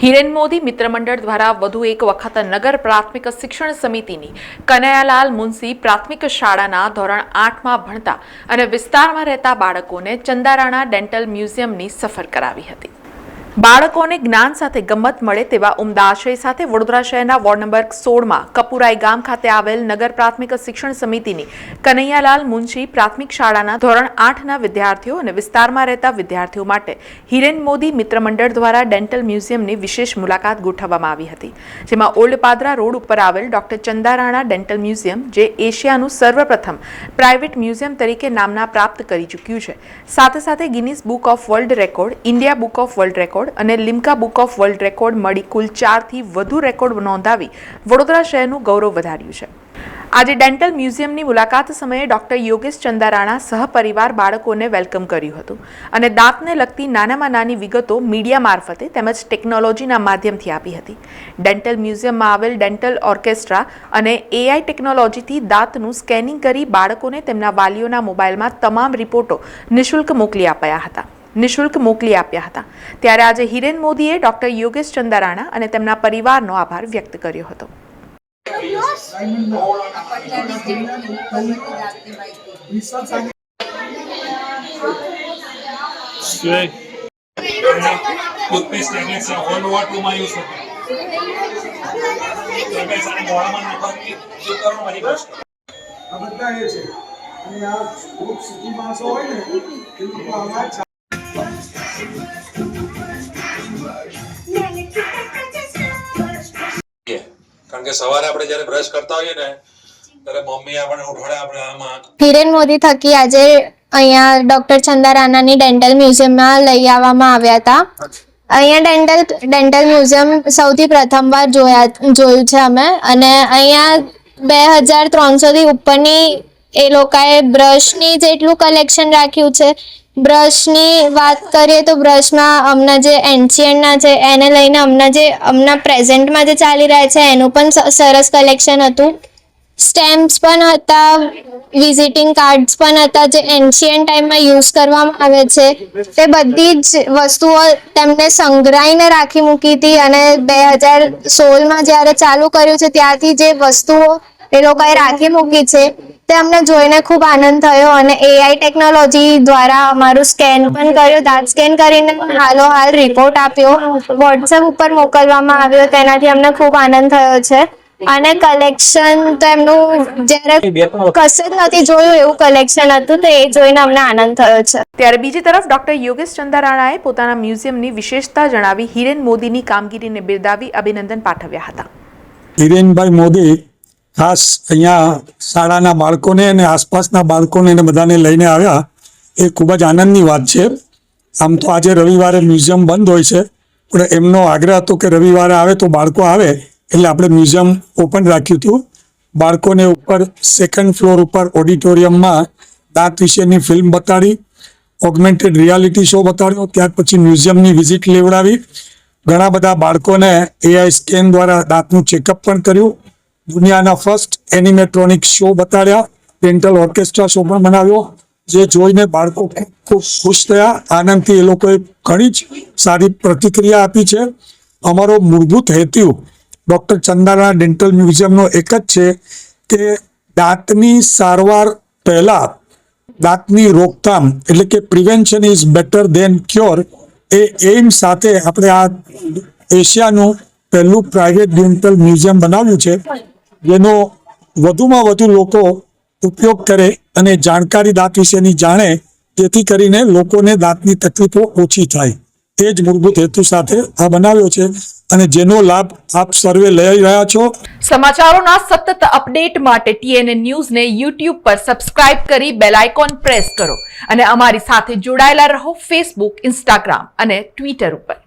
હિરેન મોદી મિત્ર મંડળ દ્વારા વધુ એક વખત નગર પ્રાથમિક શિક્ષણ સમિતિની કનૈયાલાલ મુનસી પ્રાથમિક શાળાના ધોરણ આઠમાં ભણતા અને વિસ્તારમાં રહેતા બાળકોને ચંદારાણા ડેન્ટલ મ્યુઝિયમની સફર કરાવી હતી. બાળકોને જ્ઞાન સાથે ગમત મળે તેવા ઉમદા આશય સાથે વડોદરા શહેરના વોર્ડ નંબર સોળમાં કપુરાઈ ગામ ખાતે આવેલ નગર પ્રાથમિક શિક્ષણ સમિતિની કનૈયાલાલ મુનશી પ્રાથમિક શાળાના ધોરણ આઠના વિદ્યાર્થીઓ અને વિસ્તારમાં રહેતા વિદ્યાર્થીઓ માટે હિરેન મોદી મિત્ર મંડળ દ્વારા ડેન્ટલ મ્યુઝિયમની વિશેષ મુલાકાત ગોઠવવામાં આવી હતી, જેમાં ઓલ્ડ પાદરા રોડ ઉપર આવેલ ડોક્ટર ચંદારાણા ડેન્ટલ મ્યુઝિયમ, જે એશિયાનું સર્વપ્રથમ પ્રાઇવેટ મ્યુઝિયમ તરીકે નામના પ્રાપ્ત કરી ચૂક્યું છે. સાથે સાથે Guinness book of world record, India book of world record અને Limca book of world record મળી કુલ ચારથી વધુ રેકોર્ડ નોંધાવી વડોદરા શહેરનું ગૌરવ વધાર્યું છે. આજે ડેન્ટલ મ્યુઝિયમની મુલાકાત સમયે ડોક્ટર યોગેશ ચંદારાણા સહપરિવાર બાળકોને વેલકમ કર્યું હતું અને દાંતને લગતી નાનામાં નાની વિગતો મીડિયા મારફતે તેમજ ટેકનોલોજીના માધ્યમથી આપી હતી. ડેન્ટલ મ્યુઝિયમમાં આવેલ ડેન્ટલ ઓર્કેસ્ટ્રા અને એઆઈ ટેકનોલોજીથી દાંતનું સ્કેનિંગ કરી બાળકોને તેમના વાલીઓના મોબાઈલમાં તમામ રિપોર્ટો નિઃશુલ્ક મોકલી અપાયા હતા. નિઃશુલ્ક મોકલી આપ્યા હતા. ત્યારે આજે હિરેન મોદીએ ડોક્ટર યોગેશ ચંદારાણા અને તેમના પરિવારનો આભાર વ્યક્ત કર્યો હતો. આ બધા એ છે. અને આ ખૂબ સુખી માણસો હોય ને, એ લોકો આમાં કારણ કે સવારે આપણે જ્યારે બ્રશ કરતા હોઈએ ને, ત્યારે મમ્મી આપણને ઉઠાડે, આપણે આમાં મોદી થકી આજે અહીંયા ડોક્ટર ચંદારાનાની ડેન્ટલ મ્યુઝિયમમાં લઈ આવવામાં આવ્યા હતા. અહીંયા ડેન્ટલ ડેન્ટલ મ્યુઝિયમ સૌથી પ્રથમવાર જોયા જોયું છે અમે. અને અહીંયા બે હજાર ત્રણસોથી ઉપરની એ લોકોએ બ્રશની જેટલું કલેક્શન રાખ્યું છે બ્રશની વાત કરીએ તો બ્રશમાં હમણાં જે એન્શિયન્ટના છે, એને લઈને હમણાં જે હમણાં પ્રેઝન્ટમાં જે ચાલી રહ્યા છે, એનું પણ સરસ કલેક્શન હતું. સ્ટેમ્પ્સ પણ હતા વિઝિટિંગ કાર્ડ્સ પણ હતા, જે એન્શિયન્ટ ટાઈમમાં યુઝ કરવામાં આવે છે. તે બધી જ વસ્તુઓ તેમને સંગ્રહીને રાખી મૂકી હતી અને બે હજાર સોળમાં જ્યારે ચાલુ કર્યું છે ત્યારથી જે વસ્તુઓ એ લોકોએ રાખી મૂકી છે. તે અમને જોઈને ખૂબ આનંદ થયો અને એઆઈ ટેકનોલોજી દ્વારા અમારું સ્કેન પણ કર્યું. દાંત સ્કેન કરીને હાલો હાલ રિપોર્ટ આપ્યો. વોટ્સએપ ઉપર મોકલવામાં આવ્યો. તેનાથી અમને ખૂબ આનંદ થયો છે. અને કલેક્શન તો એમનું જ્યારે કશે જ નથી જોયું એવું કલેક્શન હતું તો એ જોઈને અમને આનંદ થયો છે. ત્યારે બીજી તરફ ડોક્ટર યોગેશ ચંદારાણાએ પોતાના મ્યુઝિયમની વિશેષતા જણાવી હિરેન મોદીની કામગીરીને બિરદાવી અભિનંદન પાઠવ્યા હતા. હિરેનભાઈ મોદી ખાસ અહીંયા શાળાના બાળકોને અને આસપાસના બાળકોને અને બધાને લઈને આવ્યા. એ ખૂબ જ આનંદની વાત છે. આમ તો આજે રવિવારે મ્યુઝિયમ બંધ હોય છે. પણ એમનો આગ્રહ હતો કે રવિવારે આવે તો બાળકો આવે એટલે આપણે મ્યુઝિયમ ઓપન રાખ્યું હતું. બાળકોને ઉપર સેકન્ડ ફ્લોર ઉપર ઓડિટોરિયમમાં દાંત વિશેની ફિલ્મ બતાડી ઓગમેન્ટેડ રિયાલિટી શો બતાડ્યો. ત્યાર પછી મ્યુઝિયમની વિઝિટ લેવડાવી. ઘણા બધા બાળકોને એઆઈ સ્કેન દ્વારા દાંતનું ચેકઅપ પણ કર્યું. દુનિયાના ફર્સ્ટ એનિમેટ્રોનિક શો બતાડ્યા. ડેન્ટલ ઓર્કેસ્ટ્રા શો પણ બનાવ્યો, જે જોઈને બાળકો ખૂબ ખુશ થયા. આનંદથી એ લોકોએ ઘણી જ સારી પ્રતિક્રિયા આપી છે. અમારો મૂળભૂત હેતુ ડૉક્ટર ચંદારા ડેન્ટલ મ્યુઝિયમનો એક જ છે કે દાંતની સારવાર પહેલાં દાંતની રોકથામ એટલે કે prevention is better than cure એ એમ સાથે આપણે આ એશિયાનું પહેલું પ્રાઇવેટ ડેન્ટલ મ્યુઝિયમ બનાવ્યું છે. જેનો વધુમાં વધુ લોકો ઉપયોગ કરે અને જાણકારી દાંત વિશેની જાણે, જેથી કરીને લોકોને દાંતની તકલીફો ઓછી થાય. એ જ મૂળભૂત હેતુ સાથે આ બનાવ્યો છે અને જેનો લાભ આપ સર્વે લઈ રહ્યા છો. સમાચારોના સતત અપડેટ માટે ટીએનએ ન્યૂઝને યુટ્યુબ પર સબસ્ક્રાઇબ કરી બેલ આઇકોન પ્રેસ કરો અને અમારી સાથે જોડાયેલા રહો ફેસબુક, ઇન્સ્ટાગ્રામ અને ટ્વિટર ઉપર.